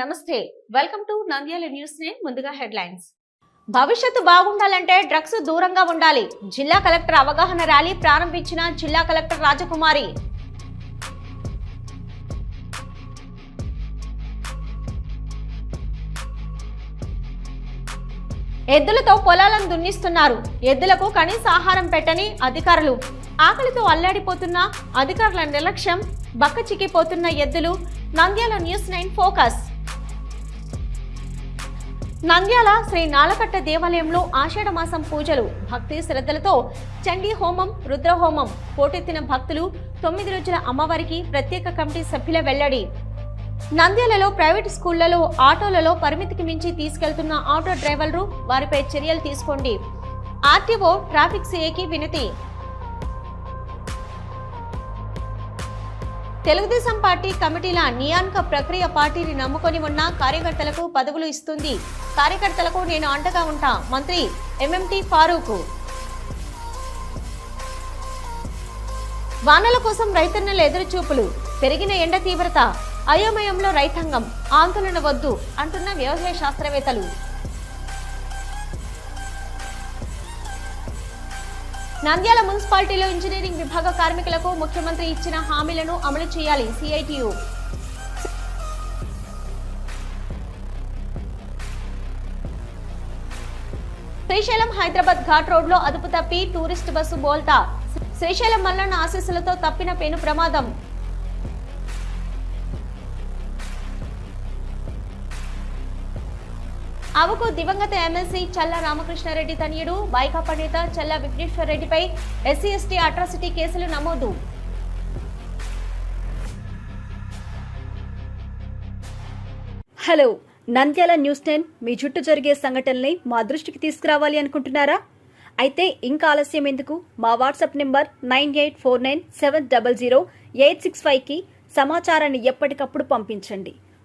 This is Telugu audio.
నమస్తే welcome to Nandyal news name ముందుగా హెడ్లైన్స్. భవిష్యత్తు బాగుండాలంటే డ్రగ్స్ దూరంగా ఉండాలి. జిల్లా కలెక్టర్ అవగాహన ర్యాలీ ప్రారంభించిన జిల్లా కలెక్టర్ రాజకుమారి. ఎద్దులతో పొలాలను దున్నిస్తున్నారు. ఎద్దులకు కనీస ఆహారం పెట్టని అధికారులు. ఆకలితో అల్లాడిపోతున్న అధికారుల నిర్లక్ష్యం బక్క చిక్కిపోతున్న ఎద్దులు. Nandyal news nine focus. Nandyal Shri Nalakatta దేవాలయంలో ఆషాఢ మాసం పూజలు భక్తి శ్రద్ధలతో చండీ హోమం రుద్రహోమం పోటెత్తిన భక్తులు తొమ్మిది రోజుల అమ్మవారికి ప్రత్యేక కమిటీ సభ్యుల వెల్లడి. నంద్యాలలో ప్రైవేట్ స్కూళ్ళలో ఆటోలలో పరిమితికి మించి తీసుకెళ్తున్న ఆటో డ్రైవర్లు వారిపై చర్యలు తీసుకోండి. ఆర్టీఓ ట్రాఫిక్ సిఏకి వినతి. తెలుగుదేశం పార్టీ కమిటీల నియామక ప్రక్రియ పార్టీని నమ్ముకొని ఉన్న కార్యకర్తలకు పదవులు ఇస్తుంది. కార్యకర్తలకు నేను అండగా ఉంటా మంత్రి ఎంఎంటి ఫారూక్. వానల కోసం రైతన్నల ఎదురుచూపులు పెరిగిన ఎండ తీవ్రత అయోమయంలో రైతాంగం ఆందోళన వద్దు అంటున్న వ్యవసాయ శాస్త్రవేత్తలు. నంద్యాల మున్సిపాలిటీలో ఇంజనీరింగ్ విభాగ కార్మికులకు ముఖ్యమంత్రి ఇచ్చిన హామీలను అమలు చేయాలి సిఐటియు. శ్రీశైలం హైదరాబాద్ ఘాట్ రోడ్లో అదుపు తప్పి టూరిస్ట్ బస్సు బోల్తా. శ్రీశైలం మల్లన్న ఆశీస్సులతో తప్పిన పెను ప్రమాదం. అవకు దివంగత ఎమ్మెల్సీ చల్ల రామకృష్ణారెడ్డి తనయుడు వైకాపా నేత చల్ల విఘ్నేశ్వర్ రెడ్డిపై ఎస్సీ ఎస్టీ అట్రాసిటీ కేసులు నమోదు. హలో నంద్యాల న్యూస్ టెన్ మీ చుట్టూ జరిగే సంఘటనల్ని మా దృష్టికి తీసుకురావాలి అనుకుంటున్నారా? అయితే ఇంకా ఆలస్యం ఎందుకు? మా WhatsApp number nine eight four nine seven double zero eight six ఫైవ్కి సమాచారాన్ని ఎప్పటికప్పుడు పంపించండి.